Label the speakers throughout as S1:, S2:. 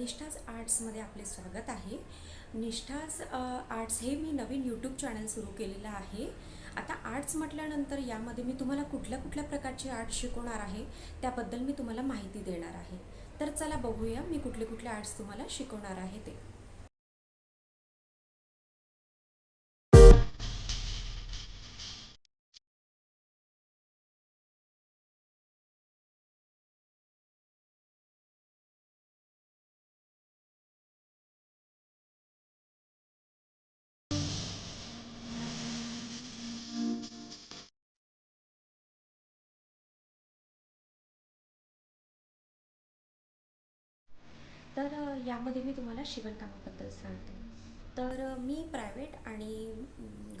S1: आर्ट्समध्ये आपले स्वागत आहे. निष्ठाज आर्ट्स हे मी नवीन यूट्यूब चॅनल सुरू केलेलं आहे. आता आर्ट्स म्हटल्यानंतर यामध्ये मी तुम्हाला कुठल्या कुठल्या प्रकारचे आर्ट्स शिकवणार आहे त्याबद्दल मी तुम्हाला माहिती देणार आहे. तर चला बघूया मी कुठले कुठले आर्ट्स तुम्हाला शिकवणार आहे ते. तर यामध्ये मी तुम्हाला शिवणकामाबद्दल सांगते. तर मी प्रायव्हेट आणि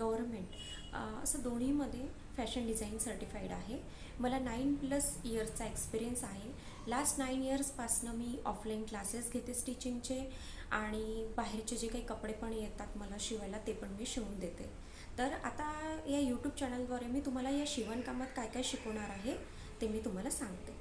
S1: गव्हर्मेंट असं दोन्हीमध्ये फॅशन डिझाईन सर्टिफाईड आहे. मला नाईन प्लस इयर्सचा एक्सपिरियन्स आहे. लास्ट नाईन इयर्सपासनं मी ऑफलाईन क्लासेस घेते स्टिचिंगचे आणि बाहेरचे जे काही कपडे पण येतात मला शिवायला ते पण मी शिवून देते. तर आता या यूट्यूब चॅनलद्वारे मी तुम्हाला या शिवणकामात काय काय शिकवणार आहे ते मी तुम्हाला सांगते.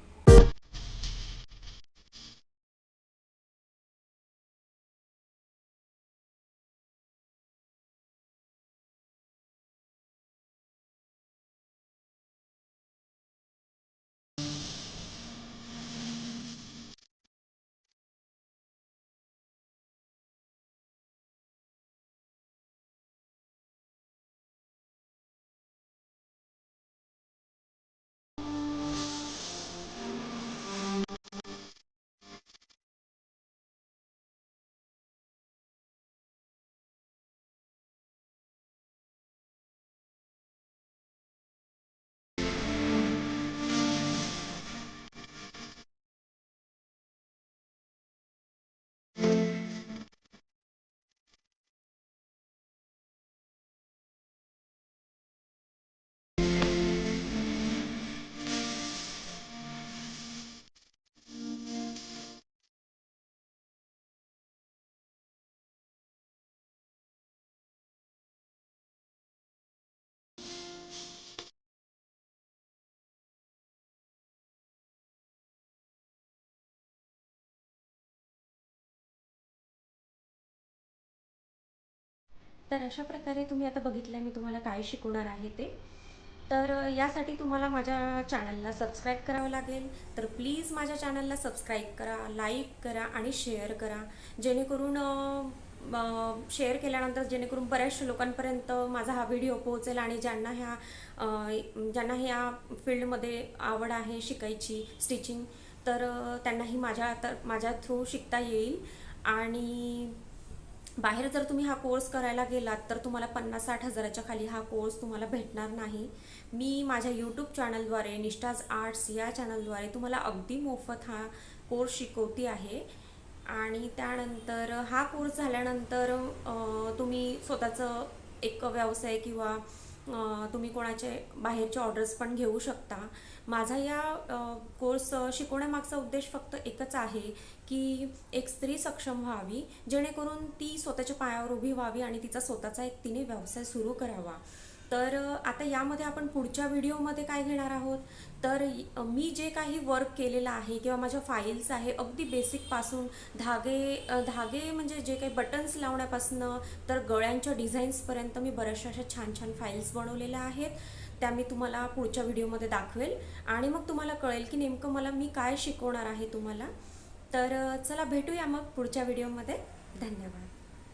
S1: तर अशा प्रकारे तुम्ही आता बघितलं मी तुम्हाला काय शिकवणार आहे ते. तर यासाठी तुम्हाला माझ्या चॅनलला सबस्क्राईब करावं लागेल. तर प्लीज माझ्या चॅनलला सबस्क्राईब करा लाईक करा आणि शेअर करा. जेणेकरून शेअर केल्यानंतर जेणेकरून बऱ्याचशा लोकांपर्यंत माझा हा व्हिडिओ पोहोचेल आणि ज्यांना ह्या ज्यांना ह्या फील्डमध्ये आवड आहे शिकायची स्टिचिंग तर त्यांनाही माझ्या तर माझ्या थ्रू शिकता येईल. आणि बाहेर जर तुम्ही हा कोर्स करायला गेलात तर तुम्हाला पन्नास साठ हजाराच्या खाली हा कोर्स तुम्हाला भेटणार नाही. मी माझ्या यूट्यूब चॅनलद्वारे निष्ठाज आर्ट्स या चॅनलद्वारे तुम्हाला अगदी मोफत हा कोर्स शिकवती आहे. आणि त्यानंतर हा कोर्स झाल्यानंतर तुम्ही स्वतःचं एक व्यवसाय किंवा तुम्ही कोणाचे बाहेरचे ऑर्डर्स पण घेऊ शकता. माझा या कोर्स शिकवण्यामागचा उद्देश फक्त एकच आहे की एक स्त्री सक्षम व्हावी जेणेकरून ती स्वतःच्या पायावर उभी व्हावी आणि तिचा स्वतःचा एक तिने व्यवसाय सुरू करावा. तर आता यामध्ये आपण पुढच्या व्हिडिओमध्ये काय घेणार आहोत? तर मी जे काही वर्क केलेलं आहे किंवा माझ्या फाईल्स आहे अगदी बेसिकपासून धागे धागे म्हणजे जे काही बटन्स लावण्यापासनं तर गळ्यांच्या डिझाईन्सपर्यंत मी बऱ्याचशा अशा छान छान फाईल्स बनवलेल्या आहेत. त्या मी तुम्हाला पुढच्या व्हिडिओमध्ये दाखवेल. आणि मग तुम्हाला कळेल की नेमकं मला मी काय शिकवणार आहे तुम्हाला. तर चला भेटूया मग पुढच्या व्हिडिओमध्ये. धन्यवाद.